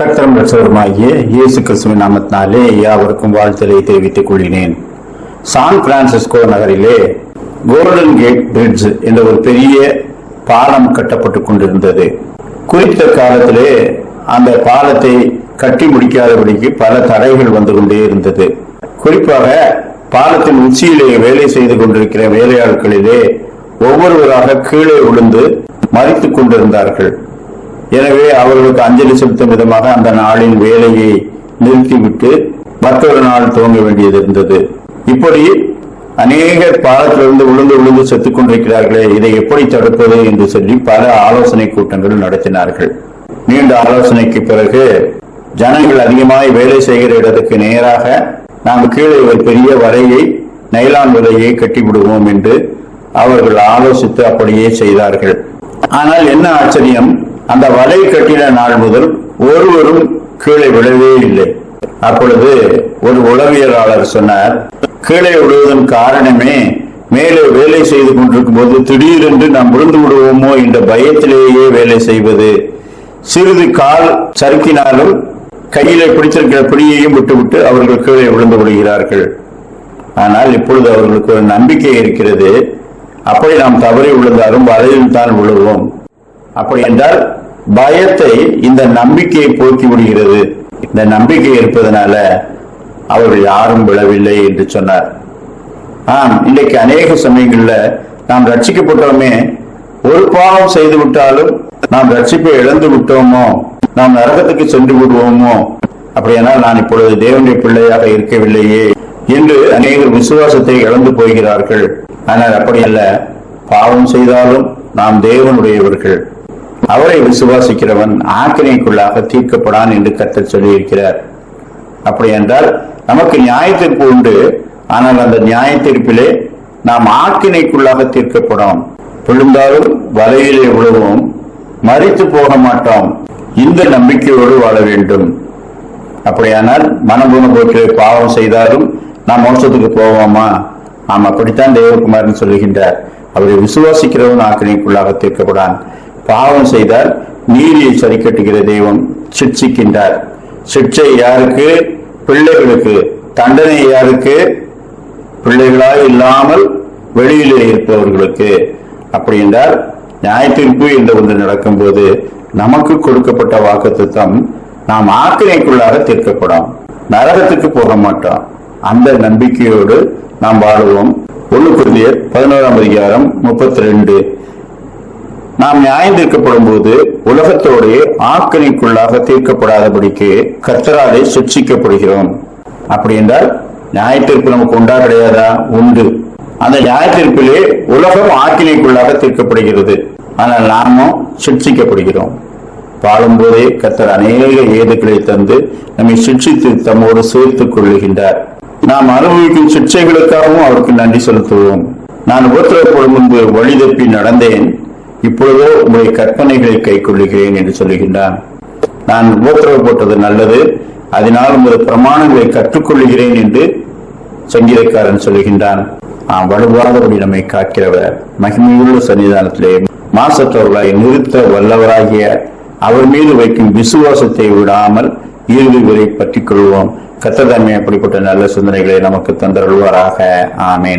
கர்த்தரும் ரசவருமாகிய இயேசு கிறிஸ்துவின் நாமத்தினாலே யாவருக்கும் வாழ்த்தலை தெரிவித்துக் கொள்கிறேன். சான் பிரான்சிஸ்கோ நகரிலே கோல்டன் கேட் பிரிட்ஜ் என்ற ஒரு பெரிய பாலம் கட்டப்பட்டுக் கொண்டிருந்தது. குறித்த காலத்திலே அந்த பாலத்தை கட்டி முடிக்காதபடிக்கு பல தடைகள் வந்து கொண்டே இருந்தது. குறிப்பாக பாலத்தின் உச்சியிலே வேலை செய்து கொண்டிருக்கிற வேலையாட்களிலே ஒவ்வொருவராக கீழே விழுந்து மறித்துக் கொண்டிருந்தார்கள். எனவே அவர்களுக்கு அஞ்சலி செலுத்தும் விதமாக அந்த நாளின் வேலையை நிறுத்திவிட்டு மற்றொரு நாள் துவங்க வேண்டியது இருந்தது. இப்படி அநேகர் பாலத்திலிருந்து விழுந்து விழுந்து செத்துக் கொண்டிருக்கிறார்களே இதை எப்படி தடுப்பது என்று சொல்லி பல ஆலோசனை கூட்டங்கள் நடத்தினார்கள். நீண்ட ஆலோசனைக்கு பிறகு ஜனங்கள் அதிகமாய் வேலை செய்கிற இடத்துக்கு நேராக நாம் கீழே ஒரு பெரிய வலையை நைலான் வலையை கட்டிவிடுவோம் என்று அவர்கள் ஆலோசித்து அப்படியே செய்தார்கள். ஆனால் என்ன ஆச்சரியம் அந்த வலை கட்டின நாள் முதல் ஒருவரும் கீழே விழவே இல்லை. அப்பொழுது ஒரு உளவியலாளர் சொன்னார் கீழே விழுவதன் காரணமே மேலே வேலை செய்து கொண்டிருக்கும் போது திடீரென்று நாம் விழுந்து விடுவோமோ என்ற பயத்திலேயே வேலை செய்வது. சிறிது கால் சறுக்கினாலும் கையிலே பிடித்திருக்கிற பிடியையும் விட்டுவிட்டு அவர்கள் கீழே விழுந்து விடுகிறார்கள். ஆனால் இப்பொழுது அவர்களுக்கு ஒரு நம்பிக்கை இருக்கிறது. அப்படி நாம் தவறி விழுந்தாலும் வலையில் தான் விழுவோம். அப்படி என்றால் பயத்தை இந்த நம்பிக்கையை போக்கி விடுகிறது. இந்த நம்பிக்கை இருப்பதனால அவர்கள் யாரும் விழவில்லை என்று சொன்னார். ஆம் இன்றைக்கு அநேக சமயங்கள்ல நாம் ரட்சிக்கப்பட்டோமே ஒரு பாவம் செய்து விட்டாலும் நாம் ரட்சிப்பை இழந்து விட்டோமோ நாம் நரகத்துக்கு சென்று விடுவோமோ அப்படியானால் நான் இப்பொழுது தேவனுடைய பிள்ளையாக இருக்கவில்லையே என்று அநேகர் விசுவாசத்தை இழந்து போகிறார்கள். ஆனால் அப்படி அல்ல பாவம் செய்தாலும் நாம் தேவனுடையவர்கள். அவரை விசுவாசிக்கிறவன் ஆக்கினைக்குள்ளாக தீர்க்கப்படான் என்று கத்தர் சொல்லியிருக்கிறார். அப்படி என்றால் நமக்கு நியாயத்திற்கு உண்டு. ஆனால் அந்த நியாய தீர்ப்பிலே நாம் ஆக்கினைக்குள்ளாக தீர்க்கப்படும் விழுந்தாலும் வலையிலே விழுவோம். மறித்து போக மாட்டோம். இந்த நம்பிக்கையோடு வாழ வேண்டும். அப்படியானால் மனபூன போக்கிலே பாவம் செய்தாலும் நாம் மோசத்துக்கு போவோமா? நாம் அப்படித்தான் தேவகுமாரன் சொல்லுகின்றார். அவரை விசுவாசிக்கிறவன் ஆக்கினைக்குள்ளாக தீர்க்கப்படான். பாவம் செய்தால் நீதியை சரி கட்டுகிற தெய்வம் சிக்ஷிக்கின்றார் சிக்ஷை யாருக்கு? பிள்ளைகளுக்கு. தண்டனை யாருக்கு? பிள்ளைகளாக இல்லாமல் வெளியிலே இருப்பவர்களுக்கு. அப்படி என்றால் நியாயத்தீர்ப்பு என்று ஒன்று நடக்கும்போது நமக்கு கொடுக்கப்பட்ட வாக்குத்தத்தம் நாம் ஆக்கினைக்குள்ளாக தீர்க்கப்படும். நரகத்துக்கு போக மாட்டோம். அந்த நம்பிக்கையோடு நாம் வாழுவோம். ஒன்று குருதியர் பதினோராம் அதிகாரம் முப்பத்தி ரெண்டு. நாம் நியாயம் தீர்க்கப்படும் போது உலகத்தோடு ஆக்கினைக்குள்ளாக தீர்க்கப்படாதபடிக்கு கர்த்தராலே சிக்ஷிக்கப்படுகிறோம் அப்படி என்றால் நியாய தீர்ப்பு நமக்கு உண்டா கிடையாதா உண்டு. அந்த நியாய தீர்ப்பிலே உலகம் ஆக்கினைக்குள்ளாக தீர்க்கப்படுகிறது. ஆனால் நாமும் சிக்ஷிக்கப்படுகிறோம் வாழும்போதே கத்தர் அநேக ஏதுக்களை தந்து நம்மை சிக்ஷித்து தம்மோடு சேர்த்துக் கொள்ளுகின்றார். நாம் அனுபவிக்கும் சிக்ஷைகளுக்காகவும் அவருக்கு நன்றி செலுத்துவோம். நான் உபத்திரப்படும் முன்பு வழி தப்பி நடந்தேன். இப்பொழுதோ உங்களுடைய கற்பனைகளை கை கொள்ளுகிறேன் என்று சொல்லுகின்றான். நான் உபத்திரவப்பட்டது நல்லது அதனால் உமது பிரமாணங்களை கற்றுக்கொள்ளுகிறேன் என்று சங்கீதக்காரன் சொல்லுகின்றான். ஆ வலுவாதபடி நம்மை காக்கிறவர் மகிமையுள்ள சன்னிதானத்திலே மாசத்தவர்களை நிறுத்த வல்லவராகிய அவர் மீது வைக்கும் விசுவாசத்தை விடாமல் இறுதி வரை பற்றிக் கொள்வோம் கத்ததன்மை அப்படிப்பட்ட நல்ல சிந்தனைகளை நமக்கு தந்தருள்வாராக. ஆமேன்.